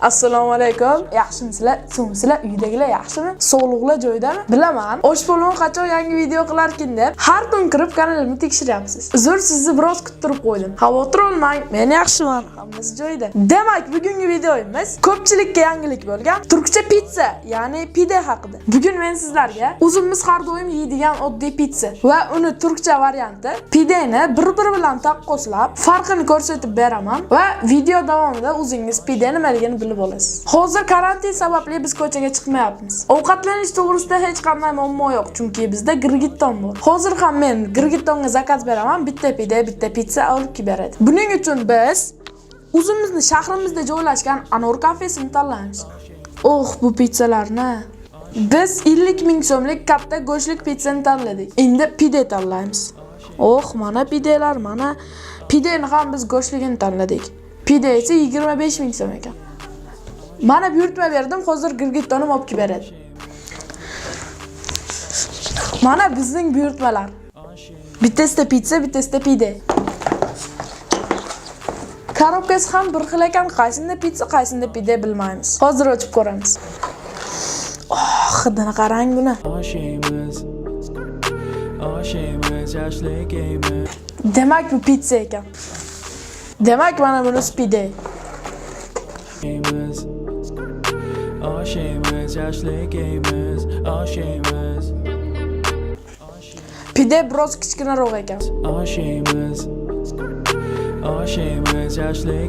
assalomu alaykum. Yaxshimisizlar so'misizlar uydagilar yaxshimi? Sog'liqlar joyidami bilaman. Osh polvon qachon yangi video qilarkin deb? Har kun kirib kanalimni tekshiryapsiz uzr sizni biroz kuttirib qo'ydim. Xavotir olmang men yaxshiman. Hammasi joyida. Demak bugungi videomiz ko'pchilikka yangilik bo'lgan turkcha pitsa ya'ni pide haqida. Bugun men sizlarga o'zimiz har doim yeydigan oddiy pitsa va uni turkcha varianti pideni bir biri bilan taqqoslab farqini ko'rsatib beraman va video davomida o'zingiz pide nimaligini bilib olasiz hozir karantin sababli biz ko'chaga chiqmayapmiz. Ovqatlanish to'g'risida hech qanday muammo yo'q chunki bizda girgitton bor. Hozir ham men girgittonga zakaz beraman bitta pide bitta pitsa olib kelib beradi. Buning uchun biz o'zimizni shahrimizda joylashgan anor kafesini tanlaymiz oh bu pitsalarni. Biz 50 ming so'mlik katta go'shtlik pitsani tanladik. Endi pide tanlaymiz. Oh mana pidelar mana pideni ham biz go'shtligini tanladik. Pide esa 25 ming so'm ekan. Mana buyurtma berdim hozir girgittonim olib kelib beradi. Mana bizning buyurtmalar bittasida pitsa bittasida pide. Korobkasi ham bir xil ekan qaysida pitsa qaysida pide bilmaymiz. Hozir ochib ko'ramiz. Oh hidini qarang buni. Demak bu pitsa ekan. Demak mana bunisi pide Ashley Gamers. All shamers. pide biroz kichkinaroq ekan All shamers. All shamers, Ashley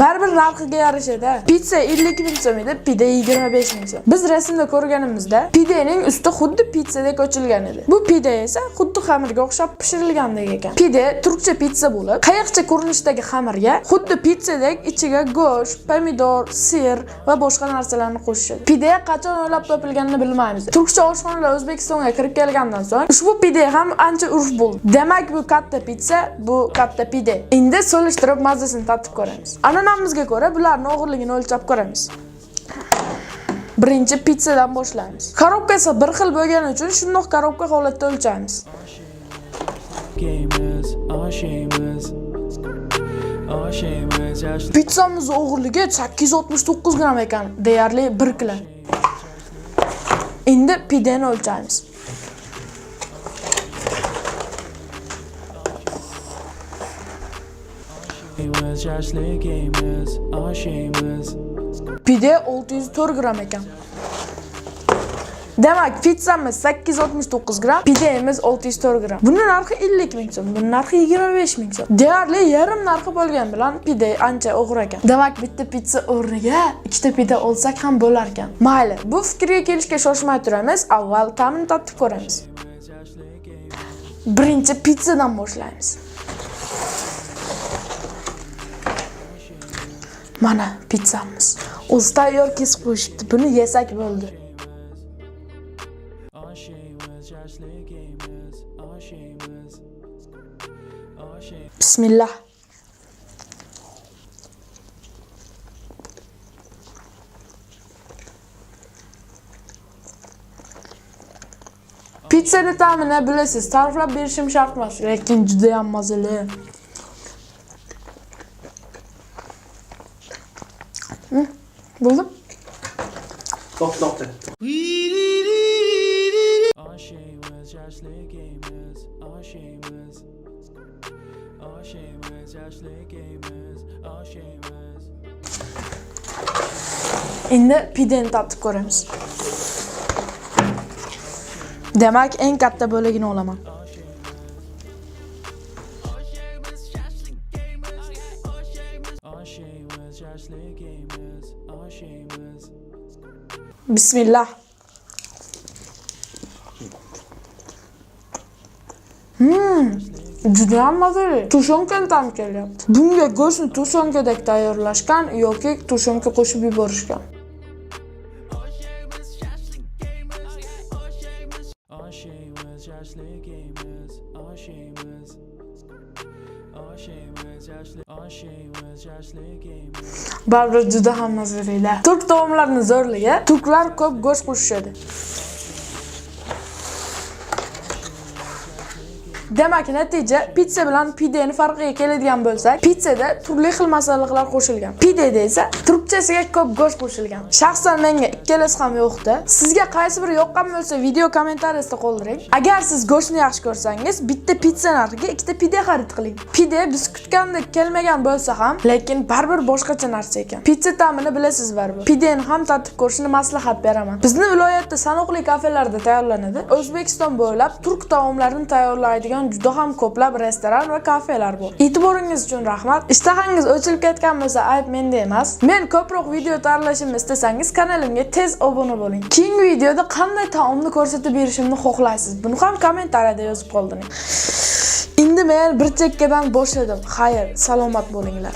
baribir narxiga yarashadi pitsa 50 ming so'm edi pide 25 ming so'm biz rasmda ko'rganimizda pidening usti xuddi pitsadek ochilgan edi. Bu pide esa xuddi xamirga o'xshab pishirilgandek ekan. Pide turkcha pitsa bo'lib qayiqcha ko'rinishdagi xamirga xuddi pitsadek ichiga go'sht pomidor sir va boshqa narsalarni qo'shishadi. Pide qachon o'ylab topilganini bilmaymiz. Turkcha oshxonalar o'zbekistonga kirib kelgandan so'ng ushbu pide ham ancha urf bo'ldi. Demak bu katta pitsa bu katta pide. Endi solishtirib mazasini tatib ko'ramiz. An'anamizga ko'ra bularni og'irligini o'lchab ko'ramiz. Birinchi pitsadan boshlaymiz. Korobkasi bir xil bo'lgani uchun shundoq korobka holatda o'lchaymiz. Pitssamizni og'irligi 869 gramm ekan deyarli 1 kilo. Endi pideni o'lchaymiz Pide 604 gramm ekan demak pitsamiz 869 gramm pidemiz 604 gramm buni narxi 50 ming so'm buni narxi 25 ming so'm deyarli yarim narxi bo'lgani bilan pide ancha og'ir ekan demak bitta pitsa o'rniga ikkita pide olsak ham bo'lar ekan mayli bu fikrga kelishga shoshmay turamiz avval ta'mini tatib ko'ramiz birinchi pitsadan boshlaymiz mana pizzamiz o'zi tayyor kesib qo'yishibdi buni yesak bo'ldi bismillah. Pizzani ta'mini bilasiz ta'riflab berishim shart emas lekin judayam mazali Ashley Gamers. All shamers. endi pideni tatib ko'ramiz demak eng katta bo'lagini olaman All Bismillah. Hmm, judayam mazali. Tushonkadan ta'm kelyapti. Bunga go'shtni tushonkadek tayyorlashgan yoki tushonka qo'shib yuborishgan. All shamers, Ashley Gamers. All shamers. All shamers, Ashley. Baribir juda ham mazalilar. Turk taomlarining zo'rligi, turklar ko'p go'sht qo'shishadi. Demak, natija pizza bilan pideni farqiga keladigan bo'lsak, pizzada turli xil masalliqlar qo'shilgan. pideda esa trubchasiga ko'p go'sht qo'shilgan. Shaxsan menga ikkalasi ham yo'qdi. Sizga qaysi biri yoqqan bo'lsa, video kommentariyasida qoldiring. Agar siz go'shtni yaxshi ko'rsangiz, bitta pizza narxiga ikkita pide xarid qiling. Pide biz kutgandek kelmagan bo'lsa ham, lekin baribir boshqacha narsa ekan. Pizza ta'mini bilasiz baribir. Pideni ham tatib ko'rishni maslahat beraman. Bizni viloyatda sanoqli kafelarda tayyorlanadi. O'zbekiston bo'ylab turk taomlarini tayyorlaydigan juda ham ko'plab restoran va kafelar bor. E'tiboringiz uchun rahmat. Ishtahangiz ochilib ketgan bo'lsa, ayb menda emas. Men ko'proq video tayyorlashimni istasangiz kanalimga tez obuna bo'ling. Keyingi videoda qanday taomni ko'rsatib berishimni xohlaysiz? Buni ham kommentariyada yozib qoldiring. Endi men bir chekkadan boshladim. Xayr, salomat bo'linglar.